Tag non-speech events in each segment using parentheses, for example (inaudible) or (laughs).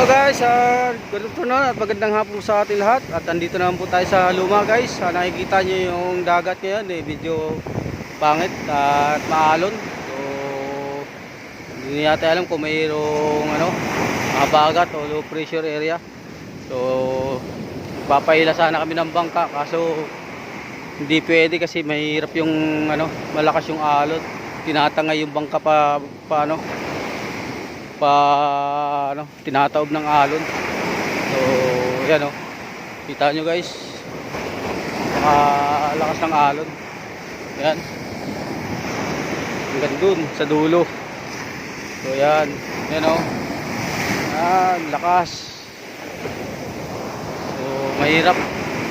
So guys, uh, good afternoon at magandang hapon sa ating lahat. At andito naman po tayo sa luma guys. Uh, Nakikita nyo yung dagat ngayon eh, Medyo pangit at maalon. So hindi natin alam kung mayroong ano, mga bagat o low pressure area. So papahila sana kami ng bangka. Kaso hindi pwede kasi mahirap yung ano, malakas yung alon. Tinatangay yung bangka pa, pa ano, pa ano, tinataob ng alon. So, yan oh. Kita nyo guys. Nakalakas ng alon. Yan. Hanggang dun sa dulo. So, yan. Yan oh. Yan, lakas. So, mahirap.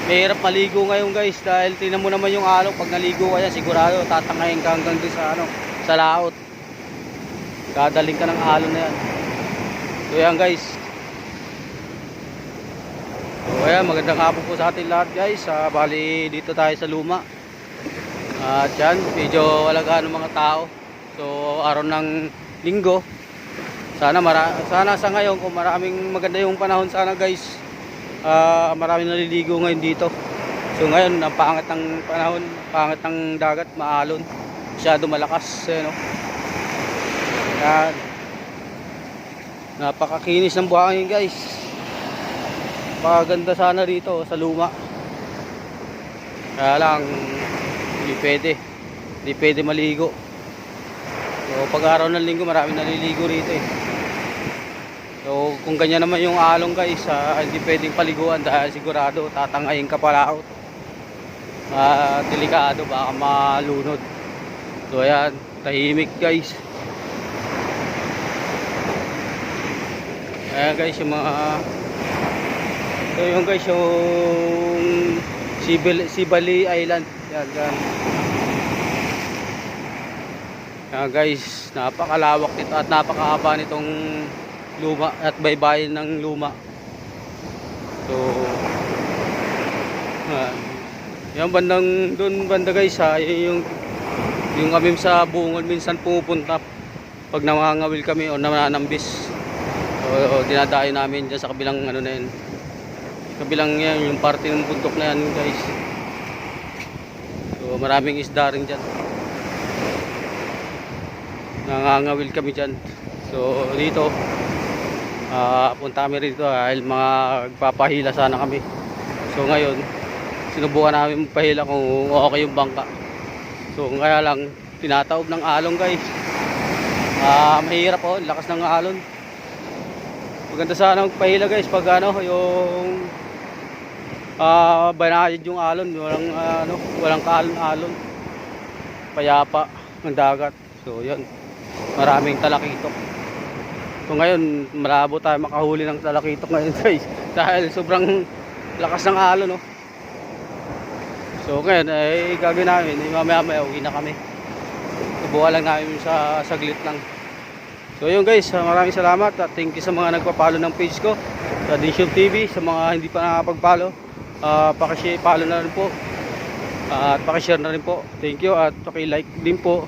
Mahirap maligo ngayon guys dahil tingnan mo naman yung alon pag naligo ka sigurado tatangayin ka hanggang dun sa ano, sa laot. Dadaling ka ng alon na yan. So yan guys. So ayan, magandang hapon po sa ating lahat guys. Uh, bali dito tayo sa luma. At yan, medyo wala gaano mga tao. So araw ng linggo. Sana mara sana sa ngayon kung maraming maganda yung panahon sana guys. Uh, maraming naliligo ngayon dito. So ngayon, ang pangit ng panahon, pangit ng dagat, maalon. Masyado malakas, eh, no? Yan. Napakakinis ng buhangin guys. Paganda sana rito sa luma. Kaya lang hindi pwede. Hindi pwede maligo. So pag araw ng linggo marami naliligo rito eh. So kung ganyan naman yung along guys, ah, hindi pwedeng paliguan dahil sigurado tatangayin ka pala out. Ah, delikado baka malunod. So ayan, tahimik guys. Ayan guys yung mga So yung guys yung Sibali, Island. Yan yan. Ayan guys Napakalawak nito at napakahaba nitong luma at baybayin ng luma. So Ayan Yung bandang doon banda guys ha yun yung yung kami sa bungol minsan pumupunta pag namangawil kami o nananambis o, o dinadayo namin dyan sa kabilang ano na yun. Kabilang yan yung parte ng bundok na yan guys. So maraming isda rin dyan. Nangangawil kami dyan. So dito ah punta kami rito dahil mga magpapahila sana kami. So ngayon sinubukan namin magpahila kung okay yung bangka. So kaya lang tinataob ng alon guys. Ah mahirap oh. Lakas ng alon Maganda sana magpahila guys pag ano yung ah banayad yung alon, walang ah, ano, walang kaalon-alon. Payapa ng dagat. So 'yun. Maraming talakitok. So ngayon, malabo tayo makahuli ng talakitok ngayon (laughs) guys dahil sobrang lakas ng alon no. So ngayon ay eh, gagawin namin, eh, mamaya maya uwi na kami. Subukan lang namin sa saglit lang. So yun guys, ah, maraming salamat at thank you sa mga nagpa-follow ng page ko sa Dishon TV, sa mga hindi pa nakapag-follow. Uh, paki-share, follow na rin po. Ah, at paki-share na rin po. Thank you at paki-like din po.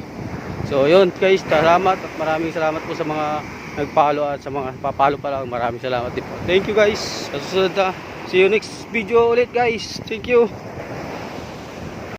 So yun guys, salamat at maraming salamat po sa mga nag-follow at sa mga pa-follow pa lang. Maraming salamat din po. Thank you guys. Sa susunod na. See you next video ulit guys. Thank you.